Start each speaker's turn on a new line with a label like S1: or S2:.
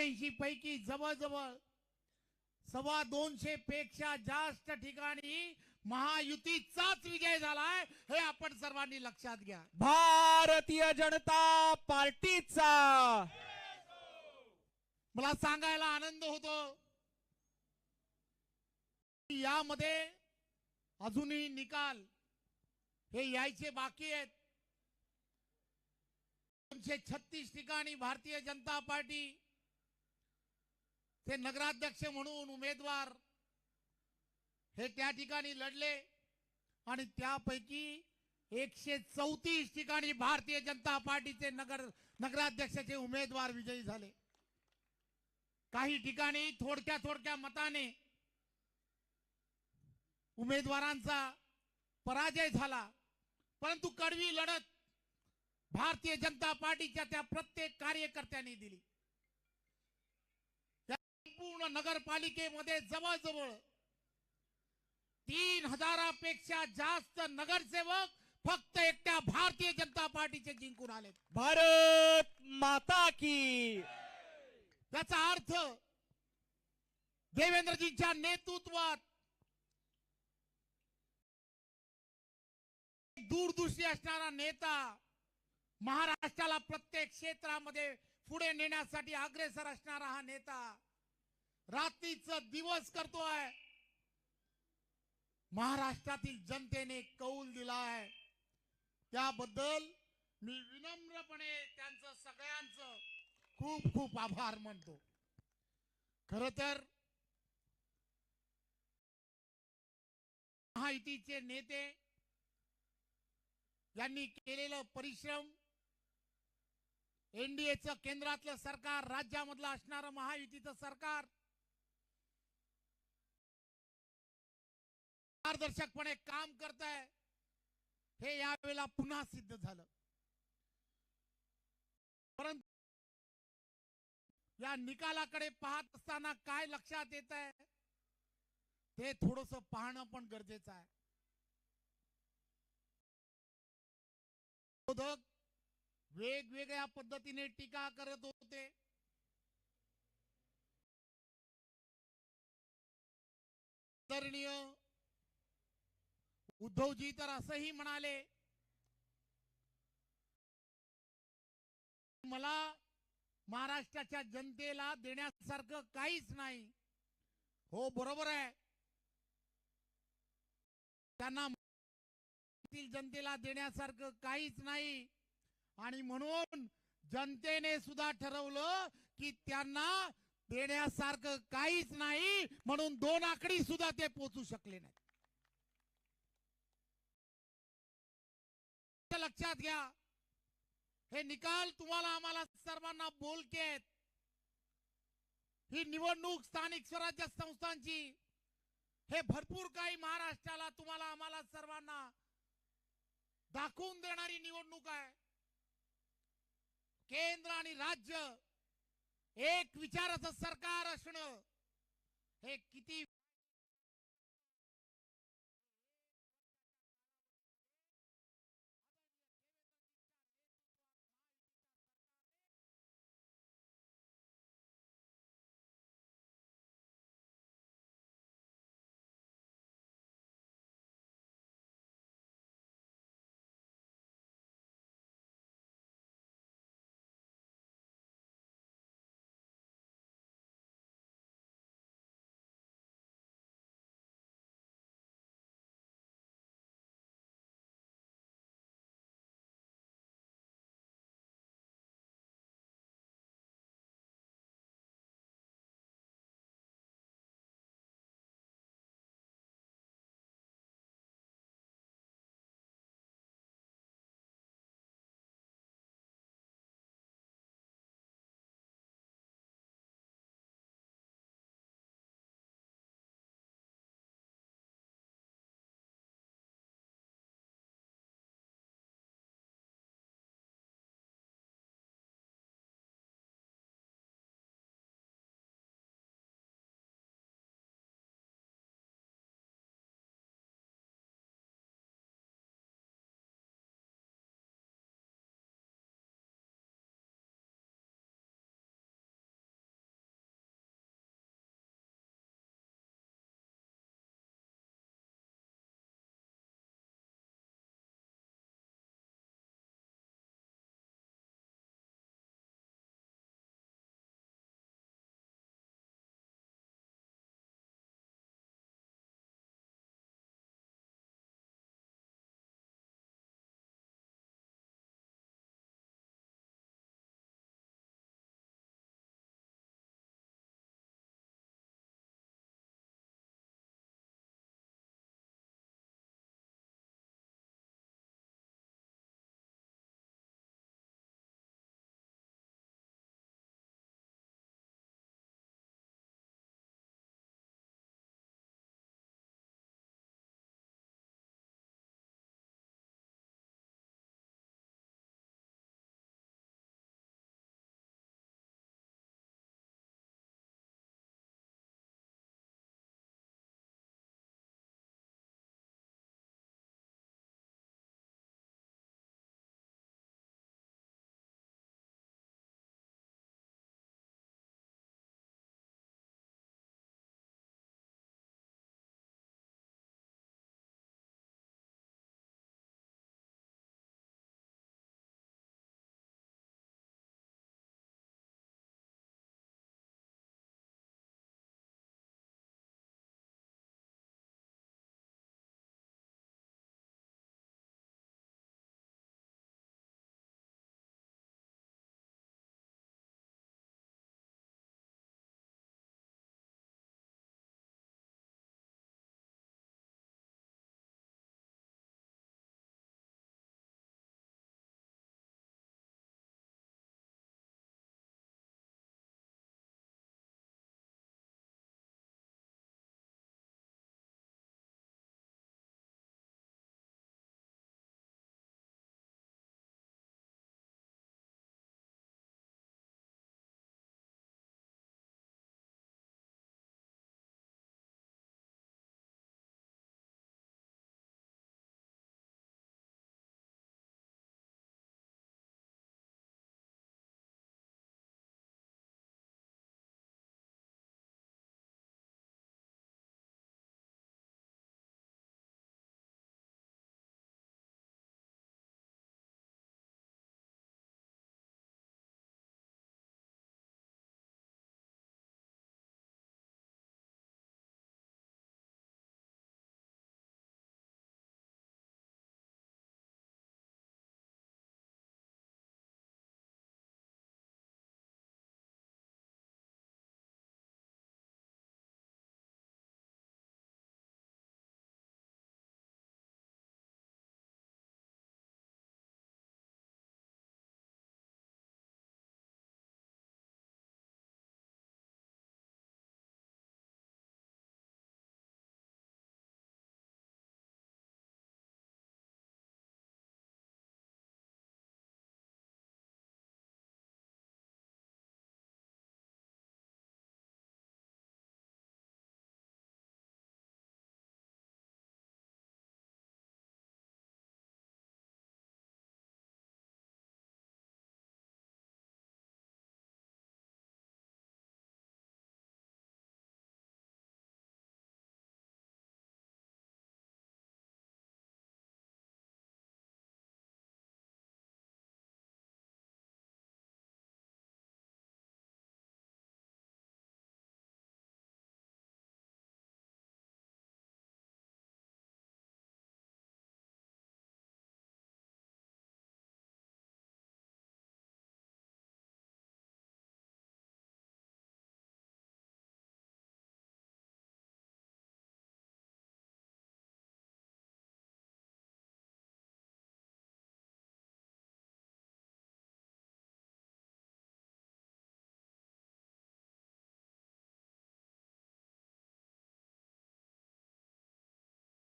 S1: अठ्ठ्याऐंशी पैकी जवळजवळ सव्वा दोनशे पेक्षा जास्त ठिकाणी महायुतीचाच विजय झालाय हे आपण सर्वांनी लक्षात घ्या.
S2: भारतीय जनता पार्टीचा.
S1: मला सांगायला आनंद होतो. यामध्ये अजूनही निकाल हे यायचे बाकी आहेत. दोनशे छत्तीस ठिकाणी भारतीय जनता पार्टी ते नगराध्यक्ष म्हणून उमेदवार हे त्या ठिकाणी लढले आणि त्यापैकी एकशे चौतीस ठिकाणी भारतीय जनता पार्टीचे नगर नगराध्यक्षाचे उमेदवार विजयी झाले. काही ठिकाणी थोडक्या थोडक्या मताने उमेदवारांचा पराजय झाला. परंतु कडवी लढत भारतीय जनता पार्टीच्या त्या प्रत्येक कार्यकर्त्यांनी दिली. संपूर्ण नगरपालिकेमध्ये जवळजवळ तीन हजारापेक्षा जास्त नगरसेवक फक्त एकट्या भारतीय जनता पार्टीचे जिंकून आले
S2: भारत माता की
S1: त्याचा अर्थ देवेंद्रजींच्या नेतृत्वात दूरदृष्टी असणारा नेता महाराष्ट्राला प्रत्येक क्षेत्रामध्ये पुढे नेण्यासाठी अग्रेसर असणारा हा नेता रात्रीच दिवस करतोय महाराष्ट्रातील जनतेने कौल दिला आहे. त्याबद्दल मी विनम्रपणे त्यांचं सगळ्यांचं खूप खूप आभार मानतो. खर तर महायुतीचे नेते यांनी केलेलं परिश्रम एनडीएचं केंद्रातलं सरकार राज्यामधलं असणारं महायुतीचं सरकार पारदर्शकपणे काम करत आहे हे यावेळेला पुन्हा सिद्ध झालं. परंतु या निकालाकडे पाहत असताना काय लक्षात येत आहे? ते थोडस पाहणं पण गरजेचं आहे. विरोधक वेगवेगळ्या पद्धतीने टीका करत होते. आदरणीय उद्धवजी तर असंही म्हणाले मला महाराष्ट्राच्या जनतेला देण्यासारखं काहीच नाही. हो बरोबर आहे. त्यांना जनतेला देण्यासारखं काहीच नाही. आणि म्हणून जनतेने सुद्धा ठरवलं की त्यांना देण्यासारखं काहीच नाही म्हणून दोन आकडी सुद्धा ते पोचू शकले नाही लक्षात घ्या. हे निकाल तुम्हाला आम्हाला सर्वांना बोलके आहेत. ही निवडणूक स्थानिक स्वराज्य संस्थांची हे भरपूर काही महाराष्ट्राला तुम्हाला आम्हाला सर्वांना दाखवून देणारी निवडणूक आहे. केंद्र आणि राज्य एक विचाराचं सरकार असणं हे किती